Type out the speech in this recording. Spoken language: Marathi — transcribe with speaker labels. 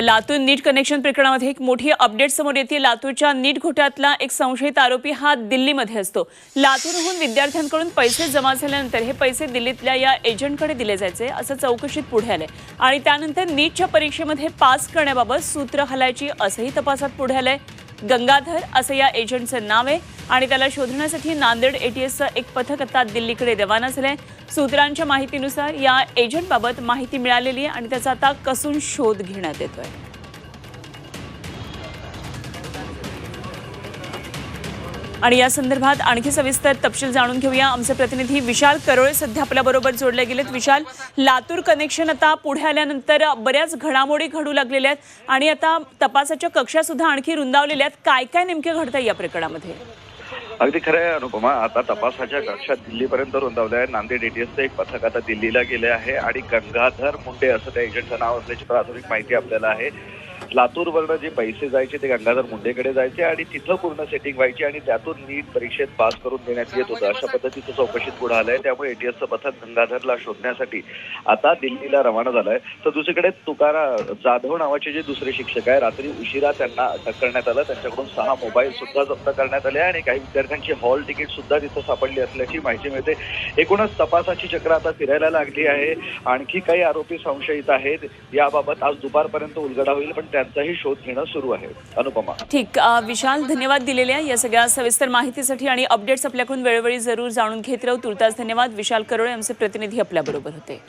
Speaker 1: लातूर नीट कनेक्शन प्रकरणामध्ये एक मोठी अपडेट समोर येते. लातूरच्या नीट घोटाळ्यातला एक संशयित आरोपी हा दिल्लीमध्ये असतो. लातूरहून विद्यार्थ्यांकडून पैसे जमा झाल्यानंतर हे पैसे दिल्लीतल्या या एजंटकडे दिले जायचे असं चौकशीत पुढे आलंय. आणि त्यानंतर नीटच्या परीक्षेमध्ये पास करण्याबाबत सूत्र हलायची असंही तपासात पुढे आलंय. गंगाधर असं या एजंटचं नाव आहे. आणि त्याला शोधण्यासाठी नांदेड एटीएसचं एक पथक आता दिल्लीकडे रवाना आहे सूत्रांच्या माहितीनुसार या एजंटबाबत माहिती मिळालेली आहे आणि त्याचा आता कसून शोध घेण्यात येतोय. आणि या संदर्भात आणखी सविस्तर तपशील जाणून घेऊया. आमचे प्रतिनिधी विशाल करोळे सध्या आपल्याबरोबर जोडले गेलेत. विशाल लातूर कनेक्शन आता पुढे आल्यानंतर बऱ्याच घडामोडी घडू लागलेल्या आहेत आणि आता तपासाच्या कक्षा सुद्धा आणखी रुंदावलेल्या आहेत. काय काय नेमके घडतं या प्रकरणामध्ये?
Speaker 2: अगदी खरं आहे अनुपमा. आता तपासाच्या कक्षात दिल्लीपर्यंत रुंदावलं आहे नांदेड एटीएसचं एक पथक आता दिल्लीला गेले आहे आणि गंगाधर मुंडे असं त्या एजंटचं नाव असल्याची प्राथमिक माहिती आपल्याला आहे. लातूरवरनं जे पैसे जायचे ते गंगाधर मुंडेकडे जायचे आणि तिथं पूर्ण सेटिंग व्हायची आणि त्यातून नीट परीक्षेत पास करून देण्यात येत होतं. अशा पद्धतीचं चौकशीत पुढे आलंय. त्यामुळे एटीएसचं पथक गंगाधरला शोधण्यासाठी आता दिल्लीला रवाना झालंय. तर दुसरीकडे तुकारा जाधव नावाचे जे दुसरे शिक्षक आहे रात्री उशिरा त्यांना अटक करण्यात आलं. त्यांच्याकडून सहा मोबाईल सुद्धा जप्त करण्यात आले आणि काही विद्यार्थ्यांची हॉल तिकीट सुद्धा तिथं सापडली असल्याची माहिती मिळते. एकूणच तपासाची चक्र आता फिरायला लागली आहे. आणखी काही आरोपी संशयित आहेत. याबाबत आज दुपारपर्यंत उलगडा होईल पण त्या त्यांचाही शोध घेणं सुरू आहे. अनुपमा.
Speaker 1: ठीक विशाल धन्यवाद दिलेल्या या सगळ्या सविस्तर माहितीसाठी आणि अपडेट्स आपल्याकडून वेळोवेळी जरूर जाणून घेत राहू. तुर्तास धन्यवाद. विशाल करोळे आमचे प्रतिनिधी आपल्याबरोबर होते.